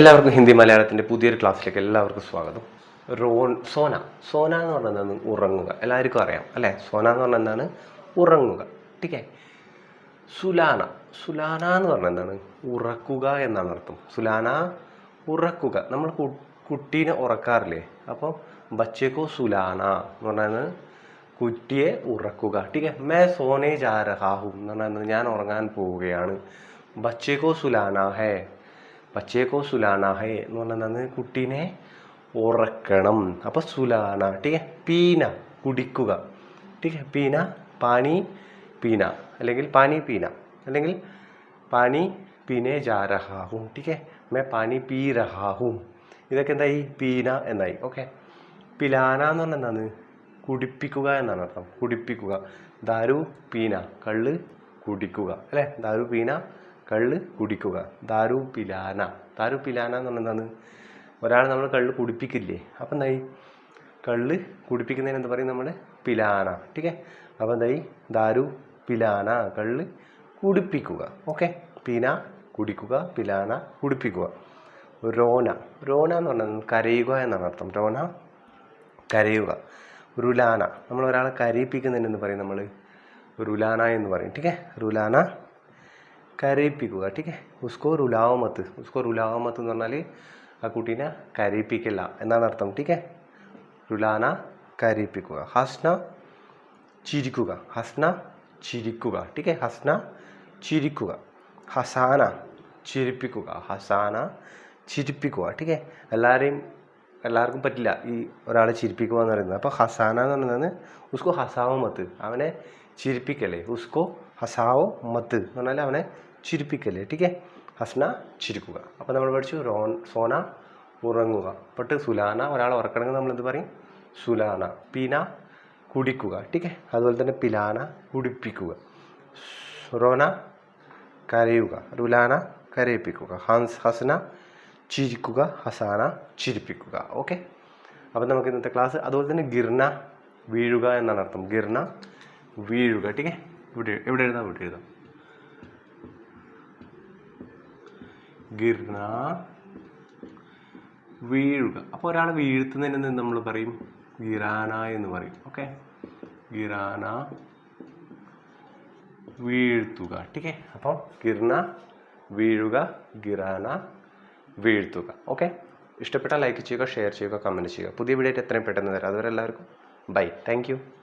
എല്ലാവർക്കും ഹിന്ദി മലയാളത്തിന്റെ പുതിയൊരു ക്ലാസ്സിലേക്ക് എല്ലാവർക്കും സ്വാഗതം. റോൺ സോന. സോന എന്ന് പറഞ്ഞാൽ എന്താണ്? ഉറങ്ങുക. എല്ലാവർക്കും അറിയാം അല്ലേ? സോന എന്ന് പറഞ്ഞാൽ എന്താണ്? ഉറങ്ങുക. ടീക്കേ? സുലാന. സുലാന എന്ന് പറഞ്ഞാൽ എന്താണ്? ഉറക്കുക എന്നാണ് അർത്ഥം. സുലാന ഉറക്കുക. നമ്മൾ കുട്ടീനെ ഉറക്കാറില്ലേ? അപ്പോൾ ബച്ചേക്കോ സുലാന എന്ന് പറഞ്ഞാൽ കുട്ടിയെ ഉറക്കുക. ടീക്കേ? മേ സോനെ ജാ രഹാഹും എന്ന് പറഞ്ഞാൽ ഞാൻ ഉറങ്ങാൻ പോവുകയാണ്. ബച്ചേക്കോ സുലാന ഹേ. ബച്ചേക്കോ സുലാന ഹേ എന്ന് പറഞ്ഞാൽ കുട്ടീനെ ഉറക്കണം. അപ്പോൾ സുലാന ടീ പീന കുടിക്കുക. ടീ പീന പാനി പീന. അല്ലെങ്കിൽ പാനി പീന. അല്ലെങ്കിൽ പാനി പീനെ ജാ രഹാഹും ടീക്കേ മേ പാനി പീ രഹാഹും ഇതൊക്കെ എന്തായി? പീന എന്നായി. ഓക്കെ. പിലാന എന്ന് പറഞ്ഞാൽ എന്താണ്? കുടിപ്പിക്കുക എന്നാണ് അർത്ഥം. കുടിപ്പിക്കുക. ദാരു പീന. കള്ള് കുടിക്കുക. അല്ലേ? ദാരു പീന കള്ള് കുടിക്കുക. ദാരു പിലാന ദാരു പിലാന എന്ന് പറഞ്ഞാൽ എന്താണ്? ഒരാൾ നമ്മൾ കള്ള് കുടിപ്പിക്കില്ലേ? അപ്പം എന്തായി? കള്ള് കുടിപ്പിക്കുന്നതിന് എന്താ പറയും നമ്മൾ? പിലാന. ടീക്കേ? അപ്പം എന്തായി? ദാരു പിലാന കള്ള് കുടിപ്പിക്കുക. ഓക്കെ? പിന കുടിക്കുക പിലാന കുടിപ്പിക്കുക. രോന. രോന എന്ന് പറഞ്ഞാൽ കരയുക എന്നാണ് അർത്ഥം. രോന കരയുക. റുലാന നമ്മൾ ഒരാളെ കരയിപ്പിക്കുന്നതിന് എന്ന് പറയും നമ്മൾ? റുലാന എന്ന് പറയും. ടീക്കേ? റുലാന കരയിപ്പിക്കുക ടീക്കേ ഉസ്കോ റുലാവോ മത്ത്. ഉസ്കോ റുലാവോ മത്ത് എന്ന് പറഞ്ഞാൽ ആ കുട്ടീനെ കരയിപ്പിക്കില്ല എന്നാണ് അർത്ഥം ടീക്കേ റുലാന കരയിപ്പിക്കുക. ഹസ്ന ചിരിക്കുക. ഹസ്ന ചിരിക്കുക ടീക്കേ ഹസ്ന ചിരിക്കുക. ഹസാന ചിരിപ്പിക്കുക. ഹസാന ചിരിപ്പിക്കുക ടീക്കേ എല്ലാവരെയും എല്ലാവർക്കും പറ്റില്ല ഈ ഒരാളെ ചിരിപ്പിക്കുക എന്ന് പറയുന്നത്. അപ്പോൾ ഹസാന എന്ന് പറയുന്നത് ഉസ്കോ ഹസാവോ മത്ത്. അവനെ ചിരിപ്പിക്കല്ലേ? ഉസ്കോ ഹസാവോ മത്ത് എന്ന് പറഞ്ഞാൽ അവനെ ചിരിപ്പിക്കല്ലേ? ടീക്കേ? ഹസ്ന ചിരിക്കുക. അപ്പോൾ നമ്മൾ പഠിച്ചു റോൺ സോന ഉറങ്ങുക. പട്ട് സുലാന ഒരാൾ ഉറക്കണമെങ്കിൽ നമ്മൾ എന്ത് പറയും? സുലാന. പീന കുടിക്കുക. ടീക്കേ? അതുപോലെ തന്നെ പിലാന കുടിപ്പിക്കുക. റോന കരയുക. റുലാന കരയിപ്പിക്കുക. ഹൻസ് ഹസന ചിരിക്കുക. ഹസാന ചിരിപ്പിക്കുക. ഓക്കെ? അപ്പം നമുക്ക് ഇന്നത്തെ ക്ലാസ് അതുപോലെ തന്നെ ഗിർന വീഴുക എന്നാണ് അർത്ഥം. ഗിർന വീഴുക. ടീക്കേ? ഇവിടെ എവിടെ എഴുതാം ഇവിടെ എഴുതാം. ഗിർന വീഴുക. അപ്പോൾ ഒരാൾ വീഴ്ത്തുന്നതിന് നമ്മൾ പറയും? ഗിറാന എന്ന് പറയും. ഓക്കെ ഗിറാന വീഴ്ത്തുക. ടീക്കേ? അപ്പോൾ ഗിർന വീഴുക ഗിറാന വീഴ്ത്തുക. ഓക്കെ ഇഷ്ടപ്പെട്ടാൽ ലൈക്ക് ചെയ്യുക ഷെയർ ചെയ്യുക കമന്റ് ചെയ്യുക. പുതിയ വീഡിയോ എത്രയും പെട്ടെന്ന് തരാം അതുവരെ എല്ലാവർക്കും ബൈ താങ്ക്